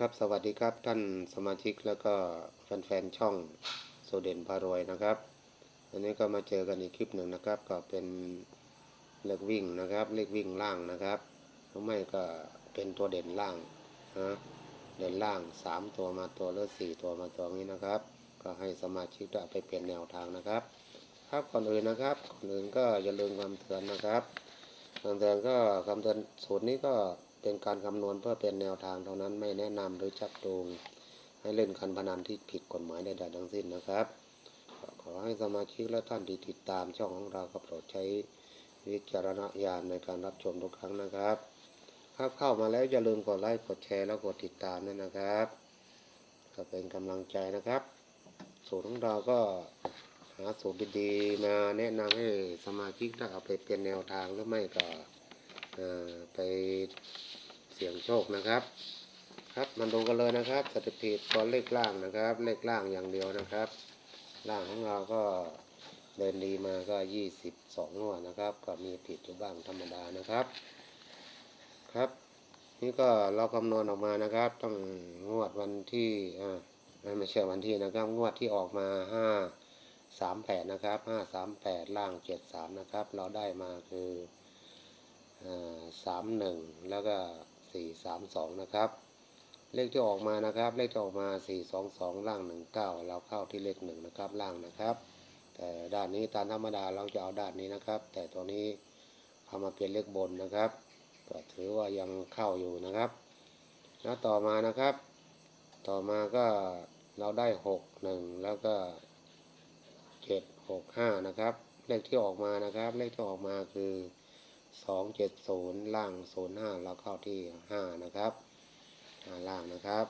ครับสวัสดีครับท่านสมาชิกแล้วก็แฟนๆช่องโซเดนพารวยนะครับอันนี้ก็มาเจอกันอีกคลิปหนึ่งนะครับ ก็เป็นเลขวิ่งนะครับเลขวิ่งล่างนะครับหรือไม่ก็เป็นตัวเด่นล่างนะเด่นล่างสามตัวมาตัวหรือสี่ตัวมาตัวนี้นะครับ ก็ให้สมาชิกได้ไปเปลี่ยนแนวทางนะครับ ครับก่อนอื่นนะครับก่อนอื่นก็อย่าลืมคำเตือนนะครับคำเตือนก็คำเตือนสูตรนี้ก็ เป็นการคำนวณเพื่อเป็นแนวทางเท่านั้นไม่แนะนำหรือชักจูงให้เล่นการพนันที่ผิดกฎหมายใดๆทั้งสิ้นนะครับ ขอให้สมาชิกและท่านที่ติดตามช่องของเราก็โปรดใช้วิจารณญาณในการรับชมทุกครั้งนะครับครับเข้ามาแล้วอย่าลืมกดไลค์กดแชร์แล้วกดติดตามด้วยนะครับ ก็เป็นกำลังใจนะครับ สูตรของเราก็หาสูตรดีๆมาแนะนำให้สมาชิกได้เอาไปเป็นแนวทางหรือไม่ก็ไป เสี่ยงโชคนะครับ ครับมันดูกันเลยนะครับสถิติตัวเลขล่างนะครับ เลขล่างอย่างเดียวนะครับ ล่างของเราก็เดินดีมาก็ยี่สิบสองงวดนะครับ ก็มีผิดอยู่บ้างธรรมดานะครับ ครับ นี่ก็เราคำนวณออกมานะครับ ต้องงวดวันที่อ่าไม่ใช่วันที่นะครับ งวดที่ออกมาห้าสามแปดนะครับห้าสามแปดล่างเจ็ดสามนะครับ เราได้มาคือสามหนึ่งแล้วก็ สี่สามสองนะครับ เลขที่ออกมานะครับ เลขที่ออกมาสี่สองสองล่างหนึ่งเก้าเราเข้าที่เลขหนึ่งนะครับล่างนะครับ แต่ด้านนี้ตามธรรมดาเราจะเอาด้านนี้นะครับ แต่ตัวนี้เอามาเปลี่ยนเลขบนนะครับ ก็ถือว่ายังเข้าอยู่นะครับแล้วต่อมานะครับ ต่อมาก็เราได้หกหนึ่งแล้วก็เจ็ดหกห้านะครับ เลขที่ออกมานะครับ เลขที่ออกมาคือ สองเจ็ดศูนย์ล่างศูนย์ห้าเราเข้าที่ห้านะครับอ่าล่างนะครับ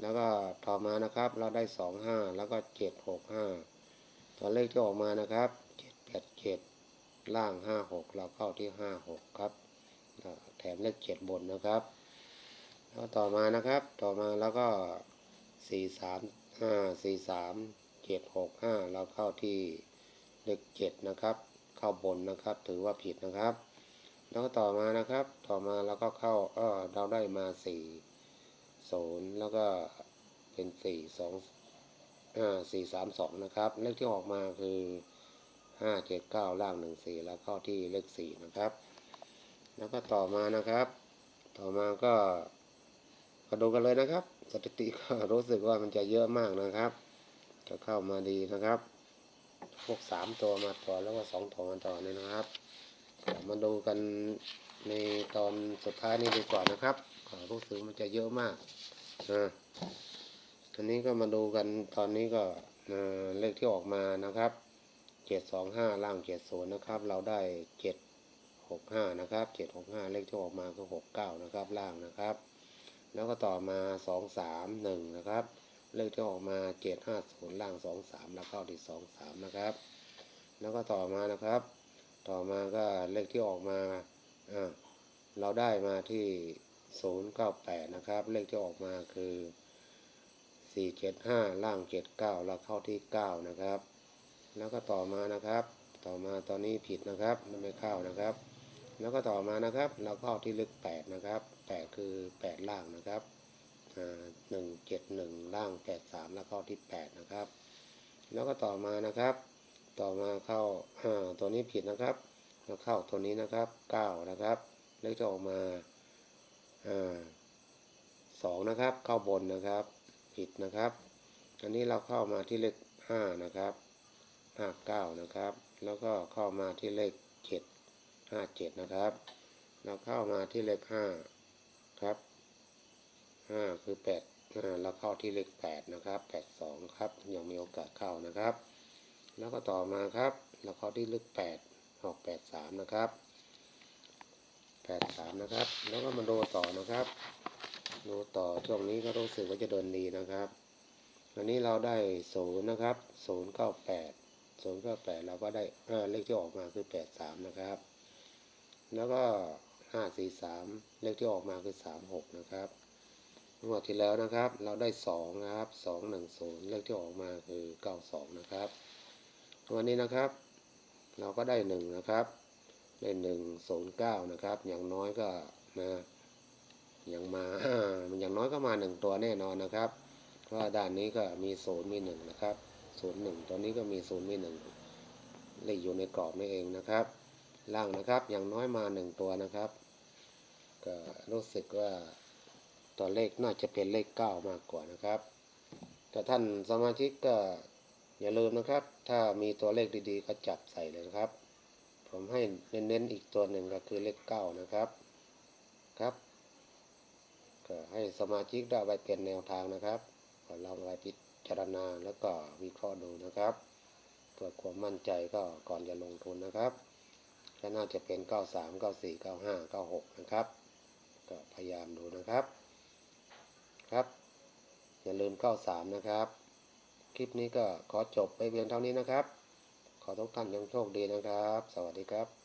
แล้วก็ต่อมานะครับเราได้สองห้าแล้วก็เจ็ดหกห้าตัวเลขที่ออกมานะครับเจ็ดแปดเจ็ดล่างห้าหกเราเข้าที่ห้าหกครับแถมเลขเจ็ดบนนะครับ แล้วต่อมานะครับต่อมาแล้วก็สี่สามห้าสี่สามเจ็ดหกห้าเราเข้าที่เลขเจ็ดนะครับ เข้าบนนะครับ ถือว่าผิดนะครับ แล้วก็ต่อมานะครับ ต่อมาเราก็เข้าเออเราได้มาสี่ศูนย์แล้วก็เป็นสี่สองอ่าสี่สามสองนะครับ เลขที่ออกมาคือห้าเจ็ดเก้าล่างหนึ่งสี่แล้วเข้าที่เลขสี่นะครับ แล้วก็ต่อมานะครับ ต่อมาก็ก็ดูกันเลยนะครับ สถิติก็รู้สึกว่ามันจะเยอะมากนะครับ จะเข้ามาดีนะครับ พวกสามตัวมาต่อแล้วก็สองตัวมาต่อเนี่ยนะครับ มาดูกันในตอนสุดท้ายนี้ดีกว่านะครับรู้สึกมันจะเยอะมากนะทีนี้ก็มาดูกันตอนนี้ก็เเลขที่ออกมานะครับเจ็ดสองห้าล่างเจ็ดศูนย์นะครับ เราได้เจ็ดหกห้านะครับเจ็ดหกห้าเลขที่ออกมาคือหกเก้านะครับล่างนะครับ แล้วก็ต่อมาสองสามหนึ่งนะครับ เลขที่ออกมาเจ็ดห้าศูนย์ล่างสองสามแล้วเข้าที่สองสามนะครับ แล้วก็ต่อมานะครับ ต่อมาก็เลขที่ออกมาเราได้มาที่ศูนย์เก้าแปดนะครับ เลขที่ออกมาคือสี่เจ็ดห้าล่างเจ็ดเก้าเราเข้าที่เก้านะครับ แล้วก็ต่อมานะครับ ต่อมาตอนนี้ผิดนะครับมันไม่เข้านะครับ แล้วก็ต่อมานะครับ เราเข้าที่เลขแปดนะครับแปดคือแปดล่างนะครับหนึ่งเจ็ดหนึ่งล่างแปดสามแล้วเข้าที่แปดนะครับ แล้วก็ต่อมานะครับ ต่อมาเข้าอ่าตัวนี้ผิดนะครับแล้วเข้าตัวนี้นะครับเก้านะครับเลขจะออกมาอ่าสองนะครับ เข้าบนนะครับ ผิดนะครับ อันนี้เราเข้ามาที่เลขห้านะครับห้าเก้านะครับ แล้วก็เข้ามาที่เลขเจ็ดห้าเจ็ดนะครับ เราเข้ามาที่เลขห้าครับห้าคือแปดเราเข้าที่เลขแปดนะครับแปดสองครับยังมีโอกาสเข้านะครับ แล้วก็ต่อมาครับเราเข้าที่เลขแปดออกแปดสามนะครับแปดสามนะครับ แล้วก็มาดูต่อนะครับดูต่อช่วงนี้ก็รู้สึกว่าจะเดินดีนะครับอันนี้เราได้ศูนย์นะครับศูนย์เก้าแปดศูนย์เก้าแปดเราก็ได้เออเลขที่ออกมาคือแปดสามนะครับ แล้วก็ห้าสี่สามเลขที่ออกมาคือสามหกนะครับงวดที่แล้วนะครับ เราได้สองนะครับสองหนึ่งศูนย์เลขที่ออกมาคือเก้าสองนะครับ วันนี้นะครับ เราก็ได้หนึ่งนะครับได้หนึ่งศูนย์เก้านะครับ อย่างน้อยก็นะยังมามันอย่างน้อยก็มาหนึ่งตัวแน่นอนนะครับ เพราะว่าด้านนี้ก็มีศูนย์มีหนึ่งนะครับศูนย์หนึ่งตัวนี้ก็มีศูนย์มีหนึ่งเลขอยู่ในกรอบนี่เองนะครับ ล่างนะครับอย่างน้อยมาหนึ่งตัวนะครับ ก็รู้สึกว่าตัวเลขน่าจะเป็นเลขเก้ามากกว่านะครับแต่ท่านสมาชิกก็ อย่าลืมนะครับ ถ้ามีตัวเลขดีๆ ก็จับใส่เลยนะครับ ผมให้เน้นๆอีกตัวหนึ่งก็คือเลขเก้านะครับครับก็ให้สมาชิกได้ไปเป็นแนวทางนะครับก็ลองไปพิจารณาแล้วก็วิเคราะห์ดูนะครับเพื่อความมั่นใจก็ก่อนจะลงทุนนะครับก็น่าจะเป็น 93 94 95 96 นะครับ ก็พยายามดูนะครับ ครับ อย่าลืม 93 นะครับ คลิปนี้ก็ขอจบไปเพียงเท่านี้นะครับ ขอทุกท่านยังโชคดีนะครับ สวัสดีครับ